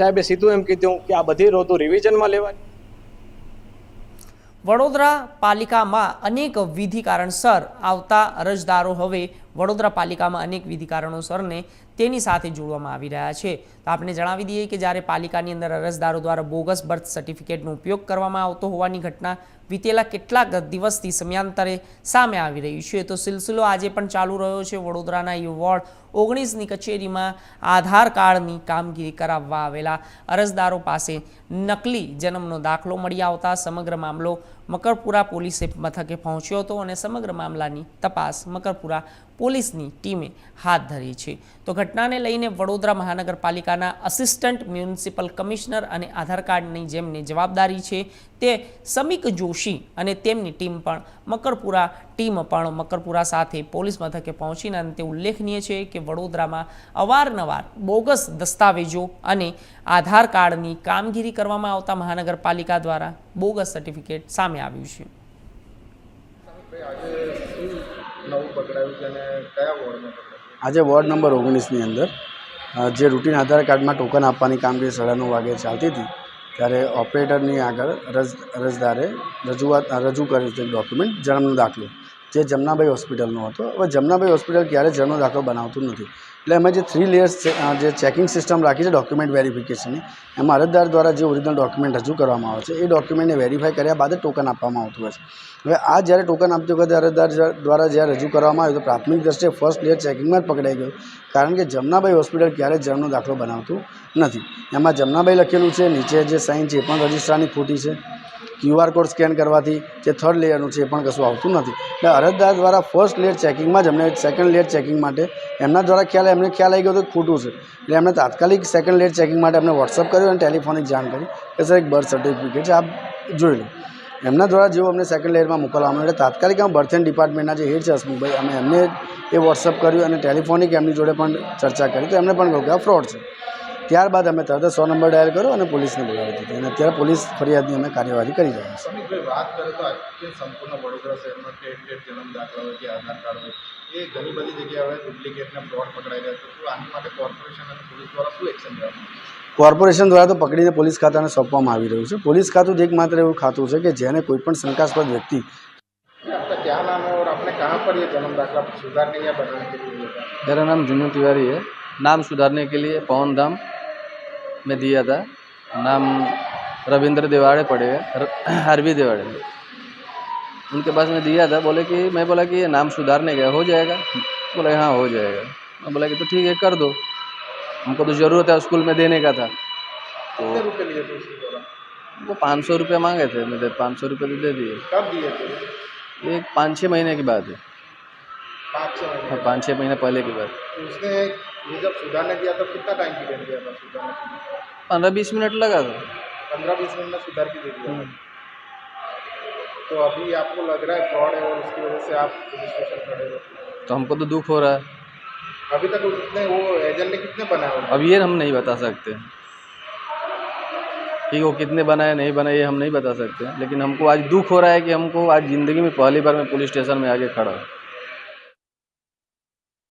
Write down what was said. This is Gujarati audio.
સાહેબે સીધું એમ કીધું કે આ બધી રોતો રિવિઝનમાં લેવાની. વડોદરા પાલિકામાં અનેક વિધિ કારણસર આવતા અરજદારો હવે વડોદરા પાલિકામાં અનેક વિધિ કારણોસરને તેની સાથે જોડવામાં આવી રહ્યા છે. તો આપણે જણાવી દઈએ કે જ્યારે પાલિકાની અંદર અરજદારો દ્વારા બોગસ બર્થ સર્ટિફિકેટનો ઉપયોગ કરવામાં આવતો હોવાની ઘટના વીતેલા કેટલાક દિવસથી સમયાંતરે સામે આવી રહ્યું છે. તો સિલસિલો આજે પણ ચાલુ રહ્યો છે. વડોદરાના યુ વોર્ડ ઓગણીસની કચેરીમાં આધાર કાર્ડની કામગીરી કરાવવા આવેલા અરજદારો પાસે નકલી જન્મનો દાખલો મળી આવતા સમગ્ર મામલો મકરપુરા પોલીસે મથકે પહોંચ્યો હતો અને સમગ્ર મામલાની તપાસ મકરપુરા પોલીસની ટીમે હાથ ધરી છે. તો ઘટનાને લઈને વડોદરા મહાનગરપાલિકાના અસિસ્ટન્ટ મ્યુનિસિપલ કમિશનર અને આધાર કાર્ડની જેમની જવાબદારી છે તે સમીક જોશી અને તેમની ટીમ પણ મકરપુરા ટીમ પણ મકરપુરા સાથે પોલીસ મથકે પહોંચીને અને તે ઉલ્લેખનીય છે કે વડોદરામાં અવારનવાર બોગસ દસ્તાવેજો અને આધાર કાર્ડની કામગીરી કરવામાં આવતા મહાનગરપાલિકા દ્વારા બોગસ સર્ટિફિકેટ સામે આવ્યું છે નવું પકડાયું છે અને કયા વોર્ડમાં પકડાયું આજે વોર્ડ નંબર ઓગણીસની અંદર જે રૂટીન આધાર કાર્ડમાં ટોકન આપવાની કામગીરી સાડા નવ વાગે ચાલતી હતી, ત્યારે ઓપરેટરની આગળ રજ અરજદારે રજૂઆત રજૂ કર્યું છે ડોક્યુમેન્ટ જન્મનો દાખલો. જે જમનાભાઈ હોસ્પિટલનો હતો. હવે જમનાભાઈ હોસ્પિટલ ક્યારે જન્મનો દાખલો બનાવતું નથી. એટલે અમે જે થ્રી લેયર્સ જે ચેકિંગ સિસ્ટમ રાખી છે ડોક્યુમેન્ટ વેરિફિકેશનની એમાં અરજદાર દ્વારા જે ઓરિજિનલ ડોક્યુમેન્ટ રજૂ કરવામાં આવે છે, એ ડોક્યુમેન્ટને વેરીફાઈ કર્યા બાદ ટોકન આપવામાં આવતું હોય છે. હવે આ જ્યારે ટોકન આપતી વખતે અરજદાર દ્વારા જ્યારે રજૂ કરવામાં આવ્યું તો પ્રાથમિક દ્રષ્ટિએ ફર્સ્ટ લેયર ચેકિંગમાં જ પકડાઈ ગયું. કારણ કે જમનાભાઈ હોસ્પિટલ ક્યારેય જન્મનો દાખલો બનાવતું નથી. એમાં જમનાભાઈ લખેલું છે, નીચે જે સાઇન છે, એ પણ રજિસ્ટ્રારની ખોટી છે. ક્યુઆર કોડ સ્કેન કરવાથી જે થર્ડ લેયરનું છે એ પણ કશું આવતું નથી. એટલે અરજદાર દ્વારા ફર્સ્ટ લેયર ચેકિંગમાં જ એમને સેકન્ડ લેયર ચેકિંગ માટે એમના દ્વારા ખ્યાલ એમને ખ્યાલ આવી ગયો તો ખોટું છે. એટલે એમણે તાત્કાલિક સેકન્ડ લેયર ચેકિંગ માટે એમને વોટ્સઅપ કર્યું અને ટેલિફોનિક જાણ કરી કે સર એક બર્થ સર્ટિફિકેટ છે, આપ જોઈ લો. એમના દ્વારા જેવું અમને સેકન્ડ લેયરમાં મોકલવામાં એટલે તાત્કાલિક અમે બર્થ એન્ડ ડિપાર્ટમેન્ટના જે હેડ છે હસમુખભાઈ, અમે એમને એ વોટ્સઅપ કર્યું અને ટેલિફોનિક એમની જોડે પણ ચર્ચા કરી, તો એમને પણ કહ્યું કે આ ફ્રોડ છે. ત્યારબાદ અમે તરત સો નંબર ડાયલ કર્યો અને પોલીસને બોલાવી દીધી. અને અત્યારે પોલીસ ફરિયાદની અમે કાર્યવાહી કરી રહ્યા છીએ. સંપૂર્ણ ઘણી બધી જગ્યાએ કોર્પોરેશન દ્વારા તો પકડીને પોલીસ ખાતાને સોંપવામાં આવી રહ્યું છે. પોલીસ ખાતું જ એકમાત્ર એવું ખાતું છે કે જેને કોઈ પણ શંકાસ્પદ વ્યક્તિ ક્યાં નામ હે આપણે કહાં પર મેરા નામ જુનુ તિવારી હે. નામ સુધારને કે લીએ પવનધામ में दिया था। नाम रविंद्र देवाड़े पड़ेगा र- अरबी देवाड़े। उनके पास में दिया था बोले कि मैं बोला कि ये नाम सुधारने का हो जाएगा। बोले हाँ हो जाएगा। मैं बोला कि तो ठीक है कर दो। हमको तो ज़रूरत है स्कूल में देने का था। द्वारा? वो पाँच सौ रुपये मांगे थे मैंने पाँच सौ रुपये तो दे दिए। कब दिए थे? ये एक पाँच छः महीने की बात है पाँच छः महीने हाँ, पाँच छः महीने पहले की बात। तो उसने ये जब सुधारने दिया तो कितना टाइम पीरियड दिया था के पंद्रह बीस मिनट लगा था। पंद्रह बीस मिनट में सुधार के दे दिया तो अभी आपको लग रहा है फ्रॉड है और उसकी वजह से आप पुलिस स्टेशन खड़े हो? तो हमको तो दुख हो रहा है। अभी तक कितने वो एजेंट ने कितने बनाए? अब ये हम नहीं बता सकते। कि वो कितने बनाए नहीं बनाए ये हम नहीं बता सकते। लेकिन हमको आज दुख हो रहा है कि हमको आज ज़िंदगी में पहली बार मैं पुलिस स्टेशन में आके खड़ा हूँ।